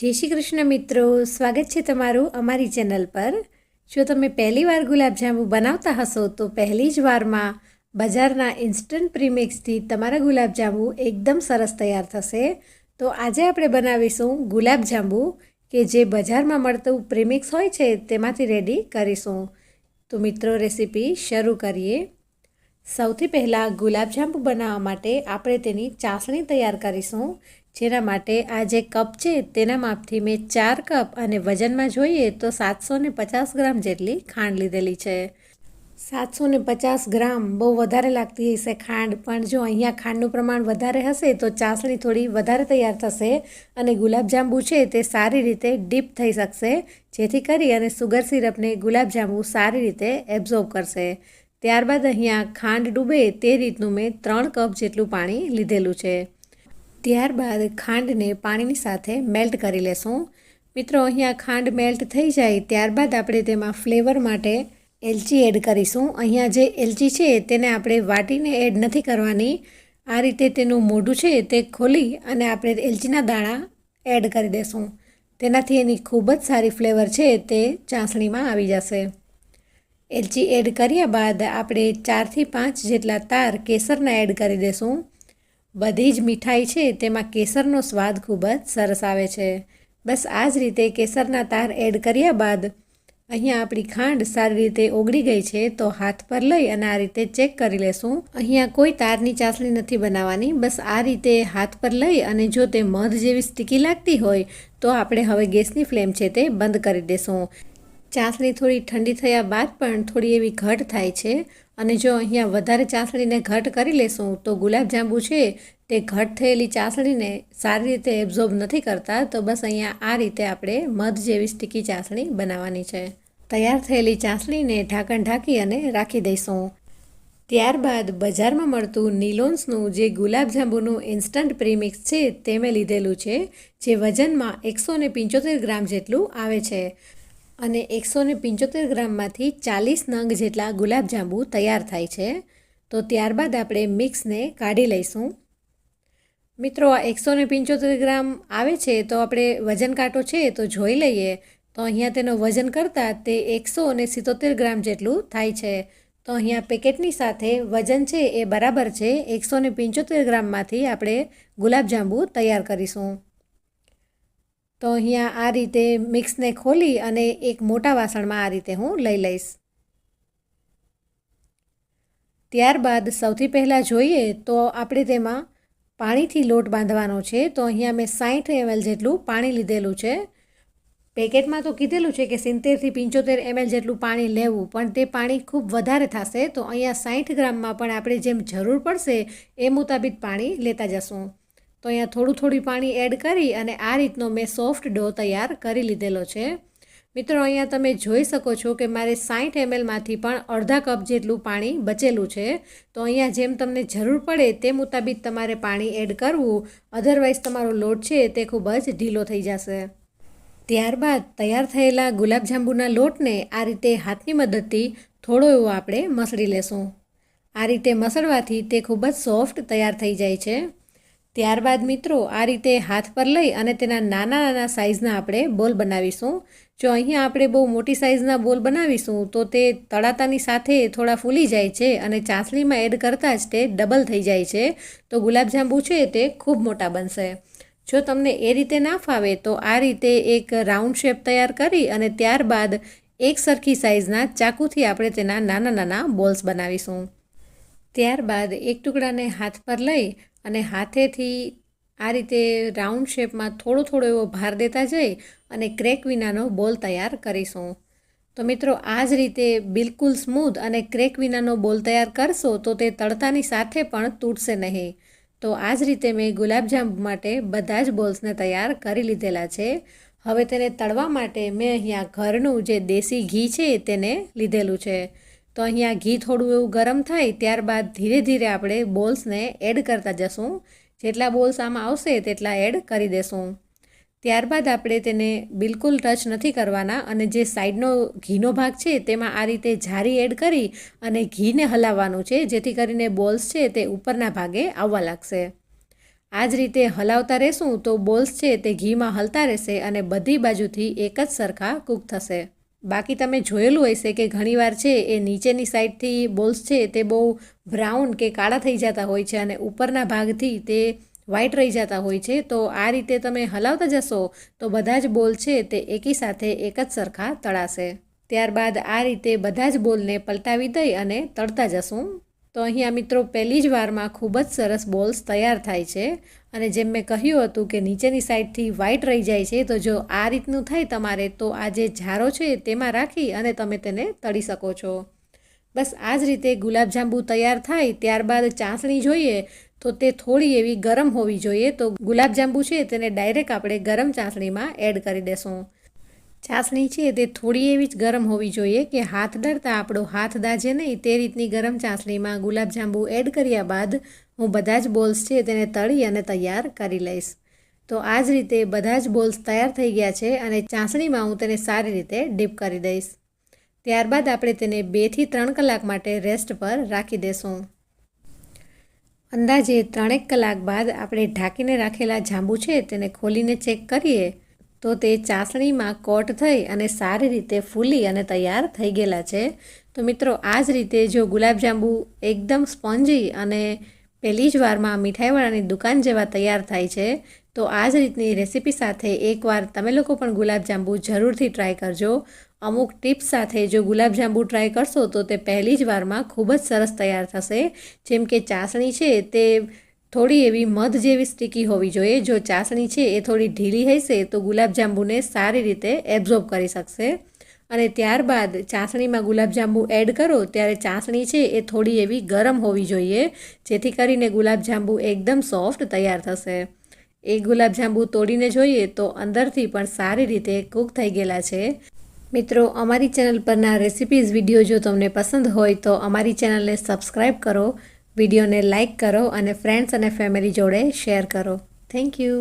જય શ્રી કૃષ્ણ મિત્રો, સ્વાગત છે તમારું અમારી ચેનલ પર. જો તમે પહેલી વાર ગુલાબજાંબુ બનાવતા હશો, તો પહેલી જ વારમાં બજારના ઇન્સ્ટન્ટ પ્રીમિક્સથી તમારા ગુલાબજાંબુ એકદમ સરસ તૈયાર થશે. તો આજે આપણે બનાવીશું ગુલાબજાંબુ, કે જે બજારમાં મળતું પ્રીમિક્સ હોય છે, તેમાંથી રેડી કરીશું. તો મિત્રો, રેસીપી શરૂ કરીએ. સૌથી પહેલાં ગુલાબજાંબુ બનાવવા માટે આપણે તેની ચાસણી તૈયાર કરીશું. જેના માટે આ જે કપ છે તેના માપથી મેં ચાર કપ અને વજનમાં જોઈએ તો સાતસો પચાસ ગ્રામ જેટલી ખાંડ લીધેલી છે. સાતસો પચાસ ગ્રામ બહુ વધારે લાગતી હશે ખાંડ, પણ જો અહીંયા ખાંડનું પ્રમાણ વધારે હશે તો ચાસણી થોડી વધારે તૈયાર થશે અને ગુલાબજાંબુ છે તે સારી રીતે ડીપ થઈ શકશે, જેથી કરી અને સુગર સિરપને ગુલાબજાંબુ સારી રીતે એબ્ઝોર્બ કરશે. ત્યારબાદ અહીંયા ખાંડ ડૂબે તે રીતનું મેં ત્રણ કપ જેટલું પાણી લીધેલું છે. ત્યારબાદ ખાંડને પાણીની સાથે મેલ્ટ કરી લેશું. મિત્રો, અહીંયા ખાંડ મેલ્ટ થઈ જાય ત્યારબાદ આપણે તેમાં ફ્લેવર માટે એલચી એડ કરીશું. અહીંયા જે એલચી છે તેને આપણે વાટીને એડ નથી કરવાની. આ રીતે તેનું મોઢું છે તે ખોલી અને આપણે એલચીના દાણા એડ કરી દેશું. તેનાથી એની ખૂબ જ સારી ફ્લેવર છે તે ચાસણીમાં આવી જશે. એલચી એડ કર્યા બાદ આપણે ચારથી પાંચ જેટલા તાર કેસરના એડ કરી દેશું. બધી જ મીઠાઈ છે, તેમાં કેસરનો સ્વાદ ખૂબ જ સરસ આવે છે. બસ આ જ રીતે કેસરના તાર એડ કર્યા બાદ અહીંયા આપણી ખાંડ સારી રીતે ઓગળી ગઈ છે, તો હાથ પર લઈ અને આ રીતે ચેક કરી લેશું. અહીંયા કોઈ તારની ચાસણી નથી બનાવવાની. બસ આ રીતે હાથ પર લઈ અને જો તે મધ જેવી સ્ટીકી લાગતી હોય, તો આપણે હવે ગેસની ફ્લેમ છે તે બંધ કરી દેશું. ચાસણી થોડી ઠંડી થયા બાદ પણ થોડી એવી ઘટ થાય છે. અને જો અહીંયા વધારે ચાસણીને ઘટ કરી લેશું, તો ગુલાબજાંબુ છે તે ઘટ થયેલી ચાસણીને સારી રીતે એબ્ઝોર્બ નથી કરતા, તો બસ અહીંયા આ રીતે આપણે મધ જેવી સ્ટીકી ચાસણી બનાવવાની છે. તૈયાર થયેલી ચાસણીને ઢાંકણ ઢાંકી અને રાખી દઈશું. ત્યારબાદ બજારમાં મળતું નીલોન્સનું જે ગુલાબજાંબુનું ઇન્સ્ટન્ટ પ્રીમિક્સ છે તે મેં લીધેલું છે, જે વજનમાં એકસો ને પંચોતેર ગ્રામ જેટલું આવે છે. અને એકસો ને પંચોતેર ગ્રામમાંથી ચાલીસ નંગ જેટલા ગુલાબજાંબુ તૈયાર થાય છે. તો ત્યારબાદ આપણે મિક્સને કાઢી લઈશું. મિત્રો, આ એકસો ને પંચોતેર ગ્રામ આવે છે તો આપણે વજન કાંટો છે તો જોઈ લઈએ. તો અહીંયા તેનો વજન કરતાં તે એકસો અને સિત્તોતેર ગ્રામ જેટલું થાય છે. તો અહીંયા પેકેટની સાથે વજન છે એ બરાબર છે. એકસો ને પંચોતેર ગ્રામમાંથી આપણે ગુલાબજાંબુ તૈયાર કરીશું. તો અહીંયા આ રીતે મિક્સને ખોલી અને એક મોટા વાસણમાં આ રીતે હું લઈ લઈશ. ત્યારબાદ સૌથી પહેલાં જોઈએ તો આપણે તેમાં પાણીથી લોટ બાંધવાનો છે. તો અહીંયા મેં સાઠ એમએલ જેટલું પાણી લીધેલું છે. પેકેટમાં તો કીધેલું છે કે સિત્તેરથી પંચોતેર એમએલ જેટલું પાણી લેવું, પણ તે પાણી ખૂબ વધારે થશે. તો અહીંયા સાઠ ગ્રામમાં પણ આપણે જેમ જરૂર પડશે એ મુતાબિક પાણી લેતા જશું. તો અહીંયા થોડું થોડું પાણી એડ કરી અને આ રીતનો મેં સોફ્ટ ડો તૈયાર કરી લીધેલો છે. મિત્રો, અહીંયા તમે જોઈ શકો છો કે મારે સાઠ એમએલમાંથી પણ અડધા કપ જેટલું પાણી બચેલું છે. તો અહીંયા જેમ તમને જરૂર પડે તે મુતાબિક તમારે પાણી એડ કરવું. અધરવાઇઝ તમારો લોટ છે તે ખૂબ જ ઢીલો થઈ જશે. ત્યારબાદ તૈયાર થયેલા ગુલાબજાંબુના લોટને આ રીતે હાથની મદદથી થોડો એવો આપણે મસળી લેશું. આ રીતે મસળવાથી તે ખૂબ જ સોફ્ટ તૈયાર થઈ જાય છે. ત્યારબાદ મિત્રો આ રીતે હાથ પર લઈ અને તેના નાના નાના સાઇઝના આપણે બોલ બનાવીશું. જો અહીંયા આપણે બહુ મોટી સાઇઝના બોલ બનાવીશું, તો તે તળાતાની સાથે થોડા ફૂલી જાય છે અને ચાસણીમાં એડ કરતાં જ તે ડબલ થઈ જાય છે. તો ગુલાબજાંબુ છે તે ખૂબ મોટા બનશે. જો તમને એ રીતે ના ફાવે, તો આ રીતે એક રાઉન્ડ શેપ તૈયાર કરી અને ત્યારબાદ એક સરખી સાઇઝના ચાકુથી આપણે તેના નાના નાના બોલ્સ બનાવીશું. ત્યારબાદ એક ટુકડાને હાથ પર લઈ અને હાથેથી આ રીતે રાઉન્ડ શેપમાં થોડો થોડો એવો ભાર દેતા જઈ અને ક્રેક વિનાનો બોલ તૈયાર કરીશું. તો મિત્રો, આ જ રીતે બિલકુલ સ્મૂધ અને ક્રેક વિનાનો બોલ તૈયાર કરશો તો તે તળતાની સાથે પણ તૂટશે નહીં. તો આ જ રીતે મેં ગુલાબજાંબુ માટે બધા જ બોલ્સને તૈયાર કરી લીધેલા છે. હવે તેને તળવા માટે મેં અહીંયા ઘરનું જે દેશી ઘી છે તેને લીધેલું છે. તો અહીંયા ઘી થોડું એવું ગરમ થાય ત્યારબાદ ધીરે ધીરે આપણે બોલ્સને એડ કરતા જશું. જેટલા બોલ્સ આમાં આવશે તેટલા એડ કરી દેશું. ત્યારબાદ આપણે તેને બિલકુલ ટચ નથી કરવાના અને જે સાઈડનો ઘીનો ભાગ છે તેમાં આ રીતે જારી એડ કરી અને ઘીને હલાવવાનું છે, જેથી કરીને બોલ્સ છે તે ઉપરના ભાગે આવવા લાગશે. આ જ રીતે હલાવતા રહેશું તો બોલ્સ છે તે ઘીમાં હલતા રહેશે અને બધી બાજુથી એક જ સરખા કૂક થશે. બાકી તમે જોયેલું હશે કે ઘણીવાર છે એ નીચેની સાઈડથી બોલ્સ છે તે બહુ બ્રાઉન કે કાળા થઈ જતા હોય છે અને ઉપરના ભાગથી તે વ્હાઈટ રહી જતા હોય છે. તો આ રીતે તમે હલાવતા જશો તો બધા જ બોલ છે તે એકી સાથે એક જ સરખા તળાશે. ત્યારબાદ આ રીતે બધા જ બોલને પલટાવી દઈ અને તળતા જશું. તો અહીંયા મિત્રો પહેલી જ વારમાં ખૂબ જ સરસ બોલ્સ તૈયાર થાય છે. અને જેમ મેં કહ્યું હતું કે નીચેની સાઈડથી વ્હાઈટ રહી જાય છે, તો જો આ રીતનું થાય તમારે, તો આ જે ઝારો છે તેમાં રાખી અને તમે તેને તળી શકો છો. બસ આ જ રીતે ગુલાબજાંબુ તૈયાર થાય, ત્યારબાદ ચાસણી જોઈએ, તો તે થોડી એવી ગરમ હોવી જોઈએ. તો ગુલાબજાંબુ છે તેને ડાયરેક્ટ આપણે ગરમ ચાસણીમાં એડ કરી દેશું. ચાસણી છે તે થોડી એવી જ ગરમ હોવી જોઈએ કે હાથ ડરતા આપણો હાથ દાજે નહીં. તે રીતની ગરમ ચાસણીમાં ગુલાબજાંબુ એડ કર્યા બાદ હું બધા જ બોલ્સ છે તેને તળી અને તૈયાર કરી લઈશ. તો આ જ રીતે બધા જ બોલ્સ તૈયાર થઈ ગયા છે અને ચાસણીમાં હું તેને સારી રીતે ડીપ કરી દઈશ. ત્યારબાદ આપણે તેને બેથી ત્રણ કલાક માટે રેસ્ટ પર રાખી દેશું. અંદાજે ત્રણેક કલાક બાદ આપણે ઢાંકીને રાખેલા જાંબુ છે તેને ખોલીને ચેક કરીએ તો તે ચાસણીમાં કોટ થઈ અને સારી રીતે ફૂલી અને તૈયાર થઈ ગયેલા છે. તો મિત્રો આ જ રીતે જો ગુલાબજાંબુ એકદમ સ્પોન્જી અને પહેલી જ વારમાં મીઠાઈવાળાની દુકાન જેવા તૈયાર થાય છે, તો આ જ રીતની રેસીપી સાથે એકવાર તમે લોકો પણ ગુલાબજાંબુ જરૂરથી ટ્રાય કરજો. અમુક ટિપ્સ સાથે જો ગુલાબજાંબુ ટ્રાય કરશો તો તે પહેલી જ વારમાં ખૂબ જ સરસ તૈયાર થશે. જેમ કે ચાસણી છે તે થોડી એવી મધ જેવી સ્ટીકી હોવી જોઈએ. જો ચાસણી છે એ થોડી ઢીલી હશે, તો ગુલાબજાંબુને સારી રીતે એબ્ઝોર્બ કરી શકશે. અને ત્યારબાદ ચાસણીમાં ગુલાબજાંબુ એડ કરો, ત્યારે ચાસણી છે એ થોડી એવી ગરમ હોવી જોઈએ, જેથી કરીને ગુલાબજાંબુ એકદમ સોફ્ટ તૈયાર થશે. એ ગુલાબજાંબુ તોડીને જોઈએ તો અંદરથી પણ સારી રીતે કૂક થઈ ગયેલા છે. મિત્રો, અમારી ચેનલ પરના રેસિપીઝ વીડિયો જો તમને પસંદ હોય તો અમારી ચેનલને સબસ્ક્રાઈબ કરો. વિડીયોને લાઇક કરો અને ફ્રેન્ડ્સ અને ફેમિલી જોડે શેર કરો. Thank you